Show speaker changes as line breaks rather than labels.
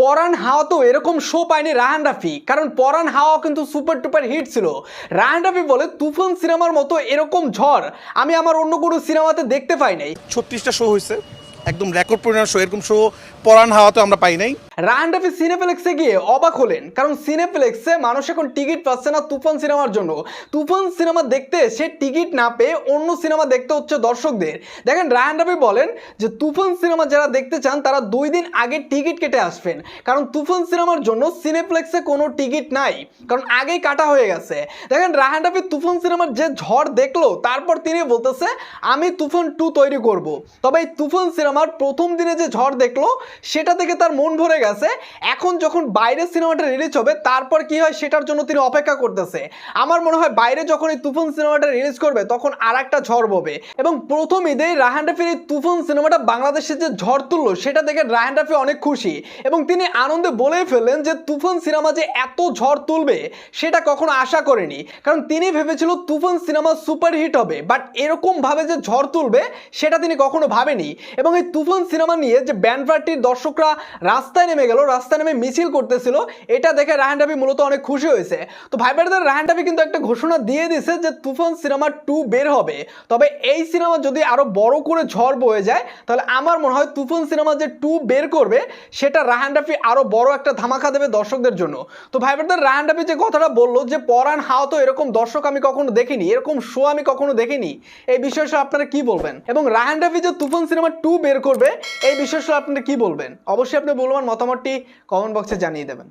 পরান হাওয়া তো এরকম শো পায়নি রাহান রাফি। কারণ পরান হাওয়া কিন্তু সুপার টুপার হিট ছিল। রায়ান রাফি বলে, তুফান সিনেমার মতো এরকম ঝড় আমি আমার অন্য কোনো সিনেমাতে দেখতে পাই নাই।
ছত্রিশটা শো হয়েছে। একদম রেকর্ড পরিমাণ শো এরকম শো পরান হাওয়া তো আমরা পাই নাই।
রাহান রাফি সিনেপ্লেক্সে গিয়ে অবাক হলেন, কারণ সিনেপ্লেক্সে মানুষ এখন টিকিট পাচ্ছে না তুফান সিনেমার জন্য। তুফান সিনেমা দেখতে সে টিকিট না পেয়ে অন্য সিনেমা দেখতে হচ্ছে দর্শকদের। দেখেন রাহান রাফি বলেন যে তুফান সিনেমা যারা দেখতে চান, তারা দুই দিন আগে টিকিট কেটে আসবেন। কারণ তুফান সিনেমার জন্য সিনেপ্লেক্সে কোনো টিকিট নাই। কারণ আগেই কাটা হয়ে গেছে। দেখেন রাহান রাফি তুফান সিনেমার যে ঝড় দেখল, তারপর তিনি বলতেছে, আমি তুফান টু তৈরি করব। তবে এই তুফান সিনেমার প্রথম দিনে যে ঝড় দেখল, সেটা থেকে তার মন ভরে গেছে। এখন যখন বাইরের সিনেমাটা রিলিজ হবে, তারপর কি হয় সেটার জন্য তিনি অপেক্ষা করতেছে। আমার মনে হয় বাইরে যখন এই তুফান সিনেমাটা রিলিজ করবে, তখন আর একটা ঝড় ববে। এবং প্রথম ঈদেই রাহান রাফির এই তুফান সিনেমাটা বাংলাদেশে যে ঝড় তুললো, সেটা দেখে রাহান রাফি অনেক খুশি। এবং তিনি আনন্দে বলেই ফেললেন যে, তুফান সিনেমা যে এত ঝড় তুলবে, সেটা কখনো আশা করেনি। কারণ তিনি ভেবেছিল তুফান সিনেমা সুপার হিট হবে বাট এরকম ভাবে যে ঝড় তুলবে, সেটা তিনি কখনো ভাবেনি। এবং তুফান সিনেমা নিয়ে যে ব্যান্ড পার্টির দর্শকরা রাস্তায় নেমে গেল, রাস্তায় নেমে মিছিল করতেছিল, এটা দেখে রাহান রাফি মূলত অনেক খুশি হয়েছে। তো ভাই ব্রাদার রাহান রাফি কিন্তু একটা ঘোষণা দিয়ে দিছে যে তুফান সিনেমা টু বের হবে। তবে এই সিনেমা যদি আরও বড় করে ঝড় বয়ে যায়, তাহলে আমার মনে হয় তুফান সিনেমা যে টু বের করবে, সেটা রাহান রাফি আরও বড় একটা ধামাকা দেবে দর্শকদের জন্য। তো ভাই ব্রাদার রাহান রাফি যে কথাটা বলল যে পরান হাও তো এরকম দর্শক আমি কখনো দেখিনি, এরকম শো আমি কখনো দেখিনি, এই বিষয়ে আপনারা কি বলবেন? এবং রাহান রাফি যে তুফান সিনেমা টু বের করবে এই বিষয়ে আপনারা কি বলবেন? অবশ্যই আপনি বলবেন মতামতটি কমেন্ট বক্সে জানিয়ে দেবেন।